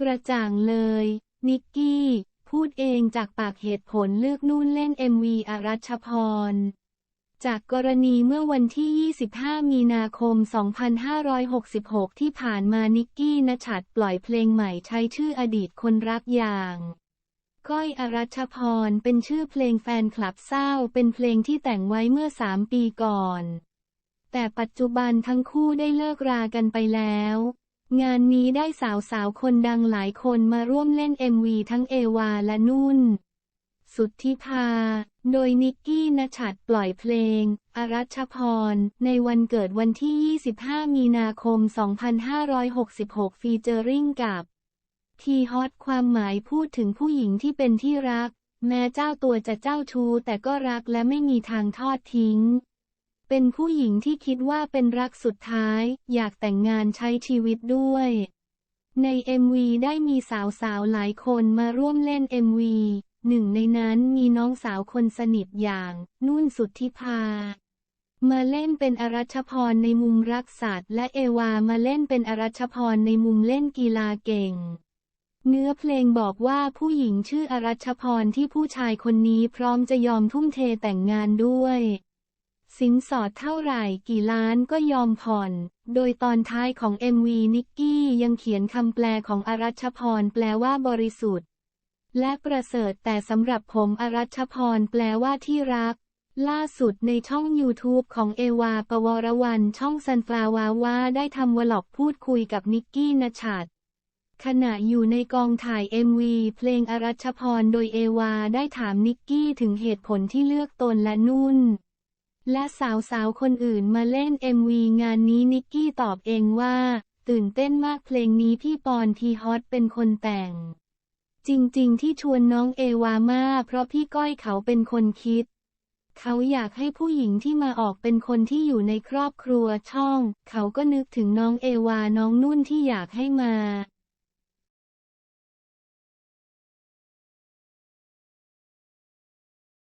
กระจ่างเลย นิกกี้ พูดเองจากปากเหตุผลเลือกนู่นเล่น MV อรัชพร จากกรณีเมื่อวันที่ 25 มีนาคม 2566 ที่ผ่านมานิกกี้นชัดปล่อยเพลงใหม่ใช้ชื่ออดีตคนรักอย่างก้อยอรัชพรเป็นชื่อเพลงแฟนคลับเศร้าเป็นเพลงที่แต่งไว้เมื่อ3ปีก่อน แต่ปัจจุบันทั้งคู่ได้เลิกรากันไปแล้ว งานนี้ได้สาวๆคนดังหลายคนมาร่วมเล่น MV ทั้งเอวาและนุ่น สุทธิภา โดยนิกกี้นชัดปล่อยเพลง อรัชพร ในวันเกิดวันที่ 25 มีนาคม 2566 ฟีเจอริ่งกับทีฮอตความหมายพูดถึงผู้หญิงที่เป็นที่รัก แม้เจ้าตัวจะเจ้าชู้แต่ก็รักและไม่มีทางทอดทิ้ง เป็นผู้หญิงที่คิดว่าเป็นรักสุดท้าย อยากแต่งงานใช้ชีวิตด้วย ใน MV ได้มีสาวๆ หลายคนมาร่วมเล่น MV หนึ่งในนั้นมีน้องสาวคนสนิทอย่าง นุ่นสุทธิภามาเล่นเป็นอรัชพรในมุมรักสัตว์ และเอวามาเล่นเป็นอรัชพรในมุมเล่นกีฬาเก่ง เนื้อเพลงบอกว่าผู้หญิงชื่ออรัชพรที่ผู้ชายคนนี้พร้อมจะยอมทุ่มเทแต่งงานด้วย สินสอดเท่าไหร่กี่ล้านก็ยอมผ่อน โดยตอนท้ายของ MV นิกกี้ยังเขียนคำแปลของอรัชพรแปลว่าบริสุทธิ์ และประเสริฐแต่สำหรับผมอรัชพรแปลว่าที่รัก ล่าสุดในช่อง YouTube ของเอวาปวรวันช่องซันฟลาวาว่าได้ทำวล็อกพูดคุยกับนิกกี้นชัดขณะอยู่ในกองถ่าย MV เพลงอรัชพรโดยเอวาได้ถามนิกกี้ถึงเหตุผลที่เลือกตนและนุ่น และสาวๆ คนอื่นมาเล่น MV งานนี้นิกกี้ตอบเองว่า ตื่นเต้นมากเพลงนี้พี่ปอนทีฮอตเป็นคนแต่ง จริงๆ ที่ชวนน้องเอวามาเพราะพี่ก้อยเขาเป็นคนคิด เขาอยากให้ผู้หญิงที่มาออกเป็นคนที่อยู่ในครอบครัวช่อง เขาก็นึกถึงน้องเอวาน้องนุ่นที่อยากให้มา